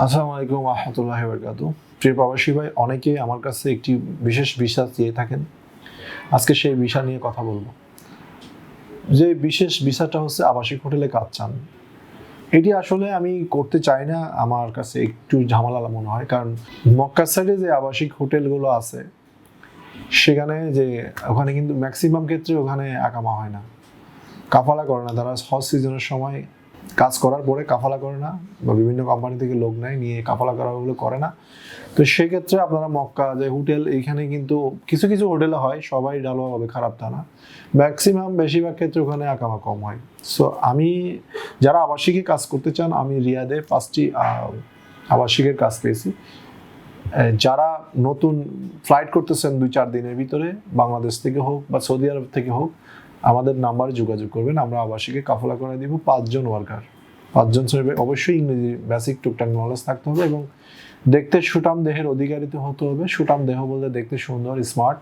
আসসালামু আলাইকুম রহমতুল্লাহ বরকাত প্রিয় প্রবাসী ভাই, অনেকেই আমার কাছে একটি বিশেষ বিশ্বাস দিয়ে থাকেন। আজকে সেই বিষয় নিয়ে কথা বলব। যে বিশেষ বিষয়টা হচ্ছে আবাসিক হোটেলে কাজ চান। এটি আসলে আমি করতে চাই না, আমার কাছে একটু ঝামেলা মনে হয়। কারণ মক্কা সাইডে যে আবাসিক হোটেলগুলো আছে, সেখানে যে ওখানে কিন্তু ম্যাক্সিমাম ক্ষেত্রে ওখানে আকামা হয় না। কাফালা করে না, তারা হজ সিজনের সময় কাজ করার পরে কাফালা করে না বা বিভিন্ন কোম্পানি থেকে লোক নেয়, নিয়ে কাফালা করা ওগুলো করে না। তো সেক্ষেত্রে আপনারা মক্কা, যে হোটেল, এইখানে কিন্তু কিছু কিছু হোটেলে হয়, সবাই ডালো হবে খারাপ তা না। ম্যাক্সিমাম বেশিরভাগ ক্ষেত্রে ওখানে আকামা কম হয়। সো আমি, যারা আবাসিকে কাজ করতে চান, আমি রিয়াদে পাঁচটি আবাসিকের কাজ পেয়েছি। যারা নতুন ফ্লাইট করতেছেন দুই চার দিনের ভিতরে, বাংলাদেশ থেকে হোক বা সৌদি আরব থেকে হোক আমাদের নাম্বারে যোগাযোগ করবেন। আমরা আবাসিকে কাফলা করে দিব পাঁচজন ওয়ার্কার পাঁচজন শ্রমিক অবশ্যই ইংরেজি বেসিক টুকটাক নলেজ থাকতে হবে এবং দেখতে সুটাম দেহের অধিকারিত হতে হবে। সুটাম দেহ বলতে দেখতে সুন্দর স্মার্ট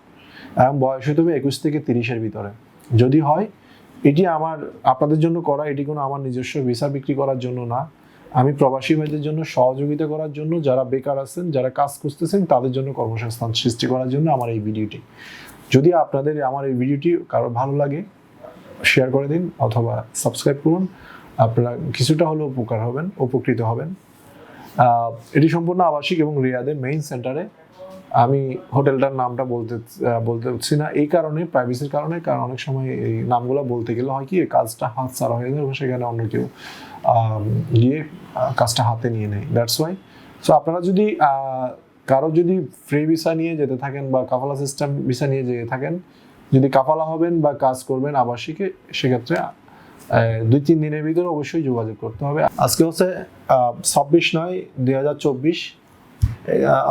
এবং বয়স হতে হবে একুশ থেকে তিরিশের ভিতরে। যদি হয়, এটি আমার, আপনাদের জন্য করা, এটি কোনো আমার নিজস্ব ভিসা বিক্রি করার জন্য না। আমি প্রবাসী ভাইদের জন্য সহযোগিতা করার জন্য, যারা বেকার আছেন, যারা কাজ করতেছেন তাদের জন্য কর্মসংস্থান সৃষ্টি করার জন্য আমার এই ভিডিওটি যদি আপনাদের আমার এই ভিডিওটি কারও ভালো লাগে শেয়ার করে দিন অথবা সাবস্ক্রাইব করুন। আপনারা কিছুটা হলেও উপকার হবেন, উপকৃত হবেন। এটি সম্পূর্ণ আবাসিক এবং রিয়াদের মেইন সেন্টারে আমি হোটেলটার নামটা বলতে বলতে পারছি না। এই কারণে প্রাইভেসির কারণে, কারণ অনেক সময় এই নামগুলো বলতে গেলে হয় কি কাজটা হাত ছাড়া হয়ে যায় সেখানে অন্য কেউ গিয়ে কাজটা হাতে নিয়ে নেয়। দ্যাটস ওয়াই সো আপনারা যদি কারও যদি ফ্রি ভিসা নিয়ে যেতে থাকেন বা কাফালা সিস্টেম ভিসা নিয়ে যেতে থাকেন, যদি কাফালা হবেন বা কাজ করবেন আবাসিকে, সেক্ষেত্রে দুই তিন দিনের ভিতরে অবশ্যই যোগাযোগ করতে হবে। আজকে হচ্ছে ছাব্বিশ নয়, দুই হাজার চব্বিশ।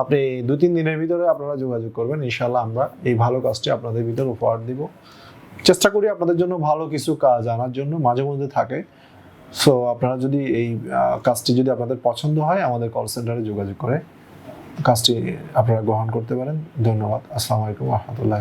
আপনি দুই তিন দিনের ভিতরে আপনারা যোগাযোগ করবেন ইনশাল্লাহ আমরা এই ভালো কাজটি আপনাদের ভিতরে উপহার দিব। চেষ্টা করি আপনাদের জন্য ভালো কিছু কাজ আনার জন্য, মাঝে মধ্যে থাকে। সো আপনারা যদি এই কাজটি যদি আপনাদের পছন্দ হয়, আমাদের কল সেন্টারে যোগাযোগ করে। কাজটি আপনারা গ্রহণ করতে পারেন। ধন্যবাদ। আসসালামু আলাইকুম রহমতুল্লাহ